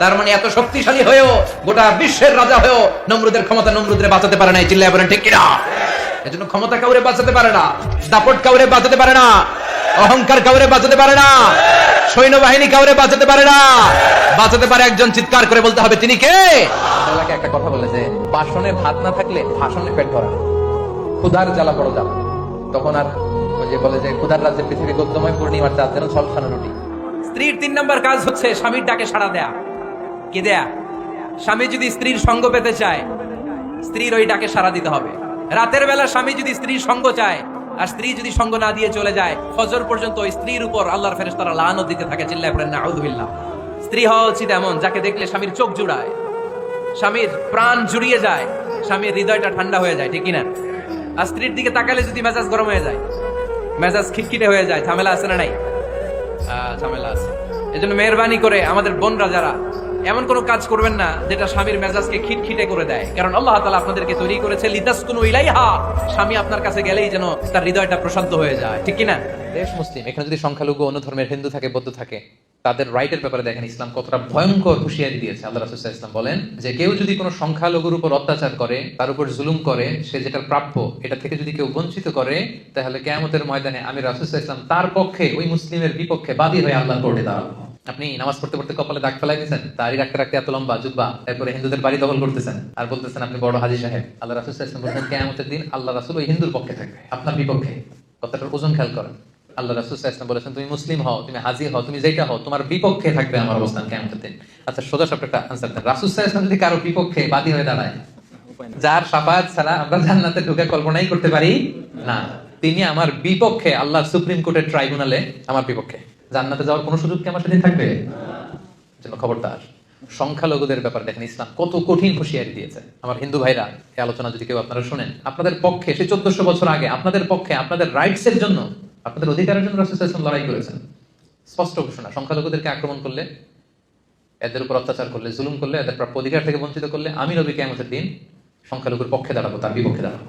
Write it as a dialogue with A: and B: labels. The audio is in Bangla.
A: তার মানে এত শক্তিশালী হয়েও গোটা বিশ্বের রাজা হয়েও নমরুদের ক্ষমতা নমরুদের বাঁচাতে পারে না চিল্লায় বলেন ঠিক কিনা? এজন্য ক্ষমতা কাউরে বাঁচাতে পারে না দাপট কাউরে বাঁচাতে পারে না অহংকার কাউরে বাঁচাতে পারে না সৈন্যবাহিনী কাউরে বাঁচাতে পারে না বাঁচাতে পারে একজন চিৎকার করে বলতে হবে তিনি কে? এলাকায় একটা কথা বলে যে বাসনে ভাত না থাকলে ভাষণে পেট ভরা। ক্ষুধার জ্বালা বড় জ্বালা। তখন আর ওই যে বলে যে ক্ষুধার রাজ্যে পৃথিবী গদ্যময় পূর্ণিমার চাঁদ যেন ছলখানো রুটি। স্ত্রীর তিন নম্বর কাজ হচ্ছে স্বামীর ডাকে সাড়া দেয়া। কি দেয়া? স্বামী যদি স্ত্রীর সঙ্গ পেতে চায়, স্ত্রীর ওই ডাকে সাড়া দিতে হবে। রাতের বেলা স্বামী যদি স্ত্রীর সঙ্গ চায়, আর স্ত্রী যদি সঙ্গ না দিয়ে চলে যায়, ফজর পর্যন্ত ওই স্ত্রীর উপর আল্লাহর ফেরেশতারা লানত দিতে থাকে, চিল্লায় পড়েন না আউযুবিল্লাহ স্ত্রী হওয়া উচিত এমন, যাকে দেখলে স্বামীর চোখ জুড়ায়। স্বামীর প্রাণ জুড়িয়ে যায়, স্বামীর হৃদয়টা ঠান্ডা হয়ে যায়, ঠিক কিনা? আর স্ত্রীর দিকে তাকালে যদি মেজাজ গরম হয়ে যায়, মেজাজ খিটখিটে হয়ে যায়, ঝামেলা আছে না নাই? ঝামেলা আছে। এজন্য মেহরবানি করে আমাদের বোনরা যারা এমন কোনো কাজ করবেন না যেটা স্বামীর মেজাজকে খিটখিটে করে দেয়। কারণ আল্লাহ তাআলা আপনাদেরকে তৈরি করেছে লিতাসকুনু ইলাইহা। স্বামী আপনার কাছে গেলেই যেন তার হৃদয়টা প্রশান্ত হয়ে যায়। ঠিক কি না দেশ মুসলিম, এখানে যদি সংখ্যালঘু অন্য ধর্মের হিন্দু থাকে, বৌদ্ধ থাকে, তাদের রাইটের ব্যাপারে দেখেন ইসলাম কতটা ভয়ঙ্কর হুঁশিয়ারি দিয়েছে। আল্লাহ রাসূল ওয়াসাল্লাম বলেন যে, কেউ যদি কোনো সংখ্যালঘুর উপর অত্যাচার করে, তার উপর জুলুম করে, সে যেটা প্রাপ্য, এটা থেকে যদি কেউ বঞ্চিত করে, তাহলে কেয়ামতের ময়দানে আমি রাসূল ওয়াসাল্লাম তার পক্ষে, ওই মুসলিমের বিপক্ষে বাদী হয়ে আল্লাহ করে দাঁড়াবো। আপনি নামাজ পড়তে পড়তে কপালে দাগ ফেলাই দিয়েছেন, দাড়ি রাখতে রাখতে এত লম্বা, জুব্বা, তারপরে হিন্দুদের বাড়ি দখল করতেছেন আর বলতেছেন, আপনি বড় হাজি সাহেব। আল্লাহ রাসুল আলাইহি ওয়াসাল্লাম কেয়ামতের দিন আল্লাহ রাসুল ওই হিন্দুর পক্ষে থাকবে, আপনার বিপক্ষে। কথাটার ওজন খেয়াল করেন। আল্লাহ রাসুল ওয়াসাল্লাম বলেছেন, তুমি মুসলিম হও, তুমি হাজি হও, তুমি যেটা হও, তোমার বিপক্ষে থাকবে আমার অবস্থান কেয়ামতের দিন। আচ্ছা সোজা সব একটা আনসার দেন। রাসুল ওয়াসাল্লাম যদি কারও বিপক্ষে বাদী হয়ে দাঁড়ায়, যার সাফায়াত ছাড়া আমরা জান্নাতে ঢুকে কল্পনাই করতে পারি না। তিনি আমার বিপক্ষে আল্লাহ সুপ্রিম কোর্টের ট্রাইব্যুনালে আমার বিপক্ষে। জান্নাতে যাওয়ার কোনো সুযোগ কি আমার সেদিন থাকবে? জন্য খবরদার সংখ্যালঘুদের ব্যাপারে দেখেন, ইসলাম কত কঠিন হুঁশিয়ারি দিয়েছে। আমার হিন্দু ভাইরা, এই আলোচনা যদি কেউ আপনারা শুনেন, আপনাদের পক্ষে সে চোদ্দশো বছর আগে, আপনাদের পক্ষে, আপনাদের রাইটস এর জন্য, আপনাদের অধিকারের জন্য রাসূল লড়াই করেছেন। স্পষ্ট ঘোষণা, সংখ্যালঘুদেরকে আক্রমণ করলে, এদের উপর অত্যাচার করলে, জুলুম করলে, এদের প্রাপ্য অধিকার থেকে বঞ্চিত করলে আমি নবী কেয়ামতের দিন সংখ্যালঘুর পক্ষে দাঁড়াবো, তার বিপক্ষে দাঁড়াবো।